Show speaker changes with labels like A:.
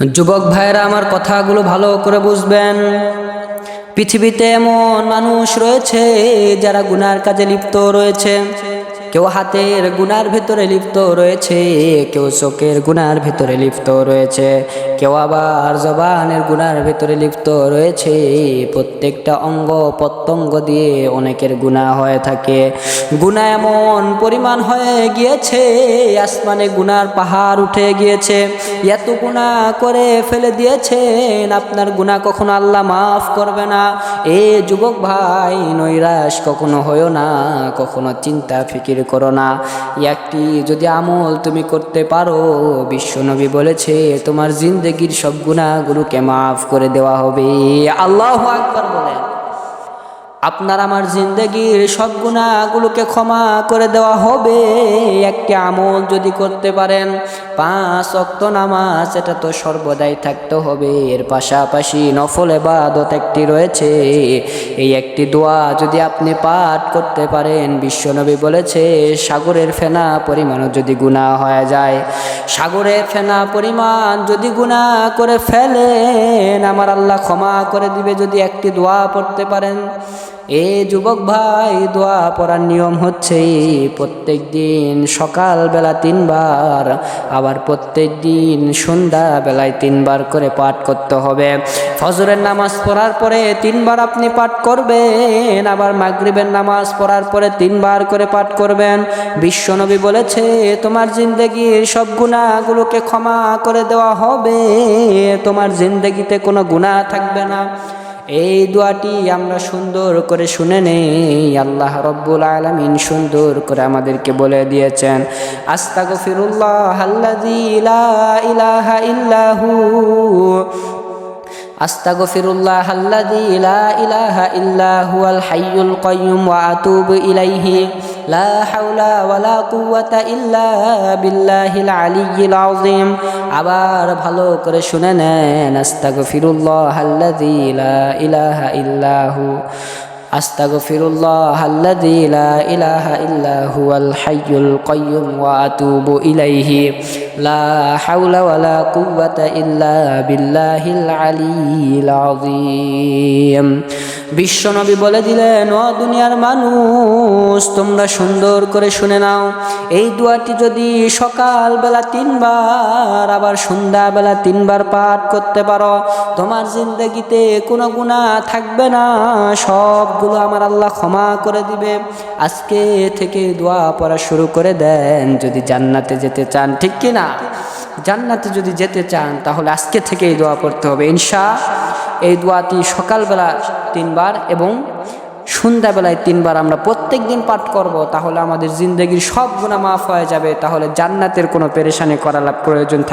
A: যুবক ভাইয়েরা, আমার কথাগুলো ভালো করে বুঝবেন। পৃথিবীতে এমন মানুষ রয়েছে যারা গুনার কাজে লিপ্ত রয়েছে। কেউ হাতের গুনার ভিতরে লিপ্ত রয়েছে, কেউ চোখের গুনার ভিতরে লিপ্ত রয়েছে, কেউ আবার জবানের গুনার ভিতরে লিপ্ত রয়েছে। প্রত্যেকটা অঙ্গ প্রত্যঙ্গ দিয়ে অনেকের গুণা হয়ে থাকে। গুণা এমন পরিমাণ হয়ে গিয়েছে, আসমানে গুনার পাহাড় উঠে গিয়েছে। এত গুণা করে ফেলে দিয়েছেন, আপনার গুণা কখনো আল্লাহ মাফ করবে না। এ যুবক ভাই, নৈরাশ কখনো হয়েও না, কখনো চিন্তা ফিকির করো না। একটি যদি আমল তুমি করতে পারো, বিশ্বনবী বলেছে, তোমার জিন্দগির সব গুণাগুলোকে মাফ করে দেওয়া হবে। আল্লাহ আকবার বলেন। আপনার আমার জিন্দগির সব গুণাগুলোকে ক্ষমা করে দেওয়া হবে। একটি আমল যদি করতে পারেন, পাঁচ অক্ত নামাজ এটা তো সর্বদাই থাকতে হবে। এর পাশাপাশি নফল এবাদত একটি রয়েছে। এই একটি দোয়া যদি আপনি পাঠ করতে পারেন, বিশ্বনবী বলেছে, সাগরের ফেনা পরিমাণও যদি গুণা হয়ে যায়। সাগরের ফেনা পরিমাণ যদি গুণা করে ফেলেন, আমার আল্লাহ ক্ষমা করে দিবে যদি একটি দোয়া পড়তে পারেন। এ যুবক ভাই, দোয়া পড়ার নিয়ম হচ্ছে প্রত্যেক দিন সকালবেলা তিনবার, আবার প্রত্যেক দিন সন্ধ্যা বেলায় তিনবার করে পাঠ করতে হবে। ফজরের নামাজ পড়ার পরে তিনবার আপনি পাঠ করবেন, আবার মাগরিবের নামাজ পড়ার পরে তিনবার করে পাঠ করবেন। বিশ্বনবী বলেছে, তোমার জিন্দগির সব গুণাগুলোকে ক্ষমা করে দেওয়া হবে, তোমার জিন্দগিতে কোনো গুণা থাকবে না। এই দোয়াটি আমরা সুন্দর করে শুনে নেই আল্লাহ রব্বুল আলমিন সুন্দর করে আমাদেরকে বলে দিয়েছেন আস্তাগ ফিরুল্লাহ ইলাহা ইল্লাহু أستغفر الله الذي لا إله إلا هو الحي القيوم وأتوب إليه لا حول ولا قوة إلا بالله العلي العظيم. عبار ভালো করে نستغفر الله الذي لا إله إلا هو أستغفر الله الذي لا إله إلا هو الحي القيوم وأتوب إليه لا حول ولا قوة إلا بالله العلي العظيم বিশ্বনবী বলে দিলেন, ও দুনিয়ার মানুষ, তোমরা সুন্দর করে শুনে নাও। এই দোয়াটি যদি সকালবেলা তিনবার, আবার সন্ধ্যাবেলা তিনবার পাঠ করতে পারো, তোমার জিন্দগিতে কোনো গুণা থাকবে না। সবগুলো আমার আল্লাহ ক্ষমা করে দিবে। আজকে থেকে দোয়া পড়া শুরু করে দেন। যদি জান্নাতে যেতে চান, ঠিক কি না জান্নাতে যদি যেতে চান, তাহলে আজকে থেকে এই দোয়া পড়তে হবে, ইনশা এই দোয়াটি সকালবেলা তিনবার এবং সন্ধ্যাবেলায় তিনবার আমরা প্রত্যেক দিন পাঠ করব, তাহলে আমাদের জিন্দগির সব গুণা মাফ হয়ে যাবে, তাহলে জান্নাতের কোনো পেরেশানি করার প্রয়োজন থাকে